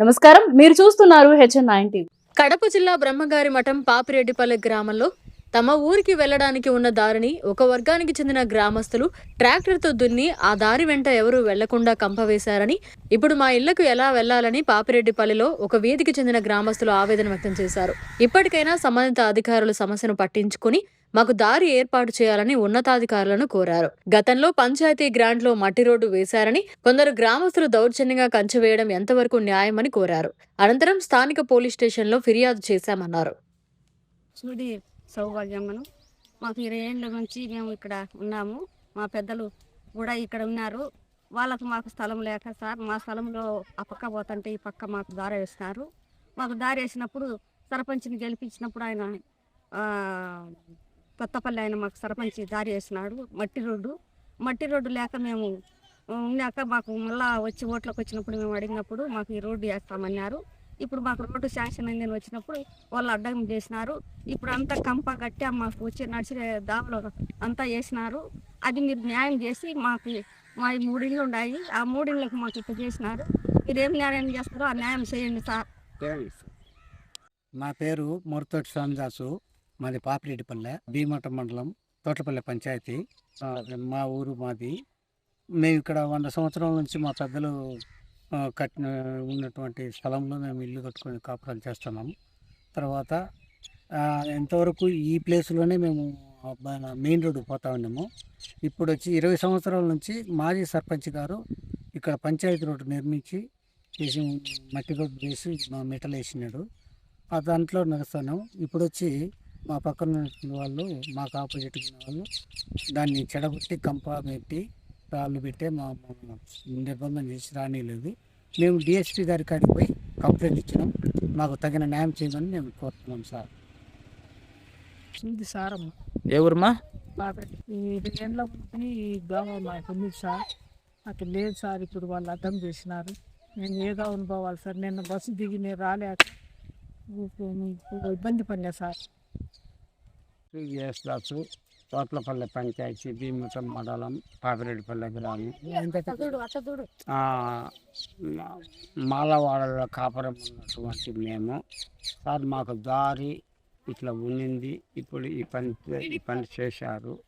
నమస్కారం. మీరు చూస్తున్నారు హెచ్ఎన్ నైన్టీ కడప జిల్లా బ్రహ్మగారి మఠం పాపిరెడ్డిపల్లె గ్రామంలో తమ ఊరికి వెళ్ళడానికి ఉన్న దారిని ఒక వర్గానికి చెందిన గ్రామస్తులు ట్రాక్టర్తో దున్ని ఆ దారి వెంట ఎవరూ వెళ్ళకుండా కంపవేశారని ఇప్పుడు మా ఇళ్ళకు ఎలా వెళ్ళాలని పాపిరెడ్డిపల్లిలో ఒక వీధికి చెందిన గ్రామస్తులు ఆవేదన వ్యక్తం చేశారు. ఇప్పటికైనా సంబంధిత అధికారులు సమస్యను పట్టించుకుని మాకు దారి ఏర్పాటు చేయాలని ఉన్నతాధికారులను కోరారు. గతంలో పంచాయతీ గ్రాంట్లో మట్టి రోడ్డు వేశారని కొందరు గ్రామస్తులు దౌర్జన్యంగా కంచె వేయడం ఎంతవరకు న్యాయమని కోరారు. అనంతరం స్థానిక పోలీస్ స్టేషన్లో ఫిర్యాదు చేశామన్నారు. సూడి సౌభాగ్యమ్మను మాకు ఇరవై ఏళ్ళ నుంచి మేము ఇక్కడ ఉన్నాము. మా పెద్దలు కూడా ఇక్కడ ఉన్నారు. వాళ్ళకు మాకు స్థలం లేక సార్ మా స్థలంలో ఆ పక్క పోతుంటే ఈ పక్క మాకు దారి వేసినారు మాకు దారి వేసినప్పుడు సర్పంచ్ని గెలిపించినప్పుడు ఆయన కొత్తపల్లి ఆయన మాకు సర్పంచ్ దారి వేసినాడు మట్టి రోడ్డు. మట్టి రోడ్డు లేక మేము ఉన్నాక మాకు మళ్ళా వచ్చి ఓట్లకు వచ్చినప్పుడు మేము అడిగినప్పుడు మాకు ఈ రోడ్డు వేస్తామన్నారు. ఇప్పుడు మాకు రోడ్డు శాంక్షన్ అయిందని వచ్చినప్పుడు వాళ్ళు అడ్డం చేసినారు. ఇప్పుడు అంతా కంప కట్టి మాకు వచ్చి నడిచే దావలో అంతా వేసినారు. అది మీరు న్యాయం చేసి మాకు మా మూడు ఇళ్ళు ఉన్నాయి. ఆ మూడిళ్ళకి మాకు ఇప్పుడు చేసినారు. మీరేం న్యాయం చేస్తారో ఆ న్యాయం చేయండి సార్. నా పేరు మురతోటి స్వామిదాసు. మాది పాపిరెడ్డిపల్లె భీమట మండలం తోటపల్లె పంచాయతీ. మా ఊరు మాది. మేము ఇక్కడ వంద సంవత్సరాల నుంచి మా పెద్దలు కట్టిన ఉన్నటువంటి స్థలంలో మేము ఇల్లు కట్టుకొని కాపురాలు చేస్తున్నాము తర్వాత ఎంతవరకు ఈ ప్లేస్లోనే మేము మెయిన్ రోడ్డు పోతా ఉన్నాము. ఇప్పుడు వచ్చి ఇరవై సంవత్సరాల నుంచి మాజీ సర్పంచ్ గారు ఇక్కడ పంచాయతీ రోడ్డు నిర్మించి చేసి మట్టి రోడ్డు వేసి మా మెటల్ వేసినాడు దాంట్లో నడుస్తాను ఇప్పుడు వచ్చి మా పక్కన ఉన్న వాళ్ళు మాకు ఆపోజిట్ ఉన్న వాళ్ళు దాన్ని చెడగొట్టి కంప పెట్టి రాళ్ళు పెట్టే మా నిర్బంధం చేసి రానిలేదు. మేము డిఎస్పీ గారి కాడికి పోయి కంప్లైంట్ ఇచ్చినాం. మాకు తగిన న్యాయం చేయమని మేము కోరుతున్నాం సార్. ఇది బాబాయ్ ఈ రెండేళ్ళ ముందు ఈ దోమ మాకు ఉంది సార్. నాకు లేదు సార్ ఇప్పుడు వాళ్ళు అర్థం చేసినారు. నేను ఏదో అనుభవాలి సార్. నిన్న బస్సు దిగి నేను రాలేక ఇబ్బంది పడలే సార్. యేసుదాసు తోట్లపల్లె పంచాయతీ భీమతం మండలం పాపిరెడ్డిపల్లె గ్రామం. మాలవాడలో కాపురం ఉన్నటువంటి మేము. సార్ మాకు దారి ఇట్లా ఉన్నింది. ఇప్పుడు ఈ పని ఈ పని చేశారు.